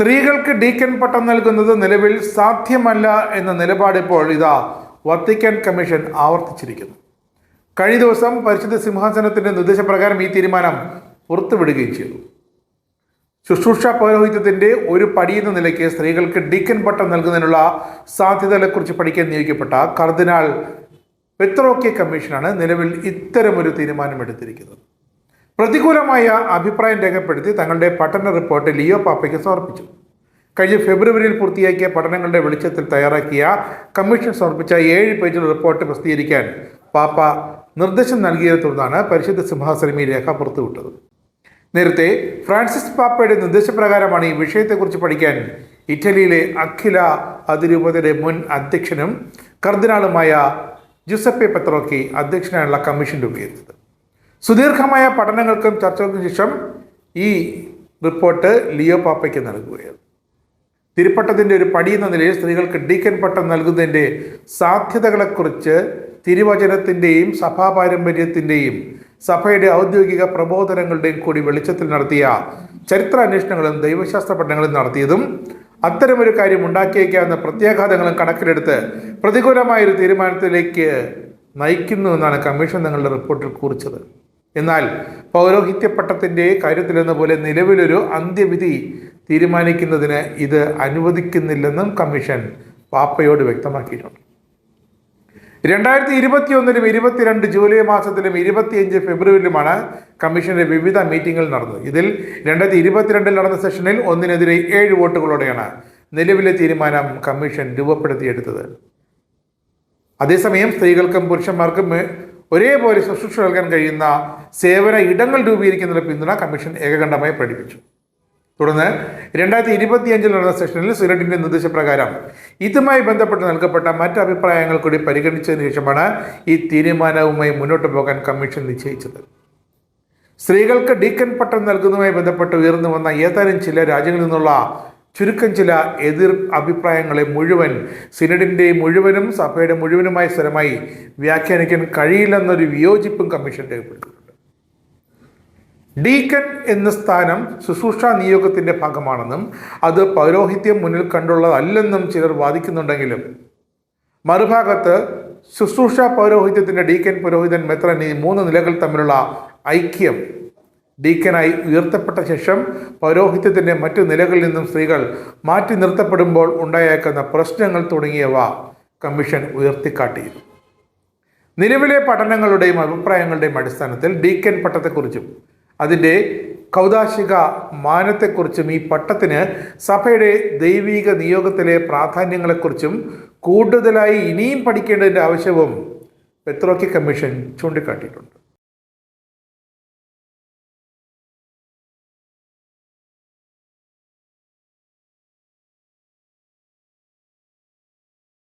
സ്ത്രീകൾക്ക് ഡീക്കൻ പട്ടം നൽകുന്നത് നിലവിൽ സാധ്യമല്ല എന്ന നിലപാട് ഇപ്പോൾ ഇതാ വത്തിക്കാൻ കമ്മീഷൻ ആവർത്തിച്ചിരിക്കുന്നു. കഴിഞ്ഞ ദിവസം പരിശുദ്ധ സിംഹാസനത്തിന്റെ നിർദ്ദേശപ്രകാരം ഈ തീരുമാനം പുറത്തുവിടുകയും ചെയ്തു. ശുശ്രൂഷ പൗരോഹിത്യത്തിന്റെ ഒരു പടിയെന്ന നിലയ്ക്ക് സ്ത്രീകൾക്ക് ഡീക്കൻ പട്ടം നൽകുന്നതിനുള്ള സാധ്യതകളെക്കുറിച്ച് പഠിക്കാൻ നിയോഗിക്കപ്പെട്ട കർദിനാൾ പെത്രോക്കെ കമ്മീഷനാണ് നിലവിൽ ഇത്തരമൊരു തീരുമാനമെടുത്തിരിക്കുന്നത് പ്രതികൂലമായ അഭിപ്രായം രേഖപ്പെടുത്തി തങ്ങളുടെ പഠന റിപ്പോർട്ട് ലിയോ പാപ്പയ്ക്ക് സമർപ്പിച്ചു. കഴിഞ്ഞ ഫെബ്രുവരിയിൽ പൂർത്തിയാക്കിയ പഠനങ്ങളുടെ വെളിച്ചത്തിൽ തയ്യാറാക്കിയ കമ്മീഷൻ സമർപ്പിച്ച ഏഴ് പേജുള്ള റിപ്പോർട്ട് പ്രസിദ്ധീകരിക്കാൻ പാപ്പ നിർദ്ദേശം നൽകിയതിനെ തുടർന്നാണ് പരിശുദ്ധ സിംഹാസനം ഈ രേഖ പുറത്തുവിട്ടത്. നേരത്തെ ഫ്രാൻസിസ് പാപ്പയുടെ നിർദ്ദേശപ്രകാരമാണ് ഈ വിഷയത്തെക്കുറിച്ച് പഠിക്കാൻ ഇറ്റലിയിലെ അഖില അതിരൂപതയുടെ മുൻ അധ്യക്ഷനും കർദിനാളുമായ ജുസപ്പെ പെത്രോക്കി അധ്യക്ഷനായുള്ള കമ്മീഷൻ രൂപീകരിച്ചത് സുദീർഘമായ പഠനങ്ങൾക്കും ചർച്ചകൾക്കും ശേഷം ഈ റിപ്പോർട്ട് ലിയോ പാപ്പയ്ക്ക് നൽകുകയാണ്. തിരുപ്പട്ടത്തിന്റെ ഒരു പടി എന്ന നിലയിൽ സ്ത്രീകൾക്ക് ഡീക്കൻ പട്ടം നൽകുന്നതിന്റെ സാധ്യതകളെക്കുറിച്ച് തിരുവചനത്തിന്റെയും സഭാ പാരമ്പര്യത്തിന്റെയും സഭയുടെ ഔദ്യോഗിക പ്രബോധനങ്ങളുടെയും കൂടി വെളിച്ചത്തിൽ നടത്തിയ ചരിത്ര അന്വേഷണങ്ങളും ദൈവശാസ്ത്ര പഠനങ്ങളും നടത്തിയതും അത്തരമൊരു കാര്യം ഉണ്ടാക്കിയേക്കാവുന്ന പ്രത്യാഘാതങ്ങളും കണക്കിലെടുത്ത് പ്രതികൂലമായൊരു തീരുമാനത്തിലേക്ക് നയിക്കുന്നു എന്നാണ് കമ്മീഷൻ തങ്ങളുടെ റിപ്പോർട്ടിൽ കുറിച്ചത്. എന്നാൽ പൗരോഹിത്യ പട്ടത്തിന്റെ കാര്യത്തിലെന്ന പോലെ നിലവിലൊരു അന്ത്യവിധി തീരുമാനിക്കുന്നതിന് ഇത് അനുവദിക്കുന്നില്ലെന്നും കമ്മീഷൻ പാപ്പയോട് വ്യക്തമാക്കിയിട്ടുണ്ട്. രണ്ടായിരത്തി ഇരുപത്തിയൊന്നിലും ഇരുപത്തിരണ്ട് ജൂലൈ മാസത്തിലും ഇരുപത്തിയഞ്ച് ഫെബ്രുവരിയിലുമാണ് കമ്മീഷന്റെ വിവിധ മീറ്റിംഗുകൾ നടന്നത്. ഇതിൽ രണ്ടായിരത്തി ഇരുപത്തിരണ്ടിൽ നടന്ന സെഷനിൽ ഒന്നിനെതിരെ ഏഴ് വോട്ടുകളോടെയാണ് നിലവിലെ തീരുമാനം കമ്മീഷൻ രൂപപ്പെടുത്തിയെടുത്തത്. അതേസമയം സ്ത്രീകൾക്കും പുരുഷന്മാർക്കും ഒരേപോലെ ശുശ്രൂഷ നൽകാൻ കഴിയുന്ന സേവന ഇടങ്ങൾ രൂപീകരിക്കുന്ന പിന്തുണ കമ്മീഷൻ ഏകകണ്ഠമായി പ്രകടിപ്പിച്ചു തുടർന്ന് രണ്ടായിരത്തി ഇരുപത്തിയഞ്ചിൽ നടന്ന സെഷനിൽ സിനഡിന്റെ നിർദ്ദേശപ്രകാരം ഇതുമായി ബന്ധപ്പെട്ട് നൽകപ്പെട്ട മറ്റ് അഭിപ്രായങ്ങൾ കൂടി പരിഗണിച്ചതിന് ശേഷമാണ് ഈ തീരുമാനവുമായി മുന്നോട്ട് പോകാൻ കമ്മീഷൻ നിശ്ചയിച്ചത്. സ്ത്രീകൾക്ക് ഡീക്കൻ പട്ടം നൽകുന്നതുമായി ബന്ധപ്പെട്ട് ഉയർന്നു വന്ന ഏതാനും ചില രാജ്യങ്ങളിൽ നിന്നുള്ള ചുരുക്കം ചില എതിർ അഭിപ്രായങ്ങളെ മുഴുവൻ സിനഡിന്റെ മുഴുവനും സഭയുടെ മുഴുവനുമായി സ്ഥലമായി വ്യാഖ്യാനിക്കാൻ കഴിയില്ലെന്നൊരു വിയോജിപ്പും കമ്മീഷൻ രേഖപ്പെടുത്തിയിട്ടുണ്ട്. ഡീക്കൻ എന്ന സ്ഥാനം ശുശ്രൂഷ നിയോഗത്തിന്റെ ഭാഗമാണെന്നും അത് പൗരോഹിത്യം മുന്നിൽ കണ്ടുള്ളതല്ലെന്നും ചിലർ വാദിക്കുന്നുണ്ടെങ്കിലും മറുഭാഗത്ത് ശുശ്രൂഷ പൗരോഹിത്യത്തിന്റെ ഡീക്കൻ പുരോഹിതൻ മെത്രൻ ഈ മൂന്ന് നിലകൾ തമ്മിലുള്ള ഐക്യം ഡീക്കനായി ഉയർത്തപ്പെട്ട ശേഷം പൗരോഹിത്യത്തിന്റെ മറ്റു നിലകളിൽ നിന്നും സ്ത്രീകൾ മാറ്റി നിർത്തപ്പെടുമ്പോൾ ഉണ്ടായേക്കുന്ന പ്രശ്നങ്ങൾ തുടങ്ങിയവ കമ്മീഷൻ ഉയർത്തിക്കാട്ടിയിരുന്നു. നിലവിലെ പഠനങ്ങളുടെയും അഭിപ്രായങ്ങളുടെയും അടിസ്ഥാനത്തിൽ ഡീക്കൻ പട്ടത്തെക്കുറിച്ചും അതിന്റെ കൗതാശിക മാനത്തെക്കുറിച്ചും ഈ പട്ടത്തിന് സഭയുടെ ദൈവിക നിയോഗത്തിലെ പ്രാധാന്യങ്ങളെക്കുറിച്ചും കൂടുതലായി ഇനിയും പഠിക്കേണ്ടതിന്റെ ആവശ്യവും പെത്രോക്കി കമ്മീഷൻ ചൂണ്ടിക്കാട്ടിയിട്ടുണ്ട്.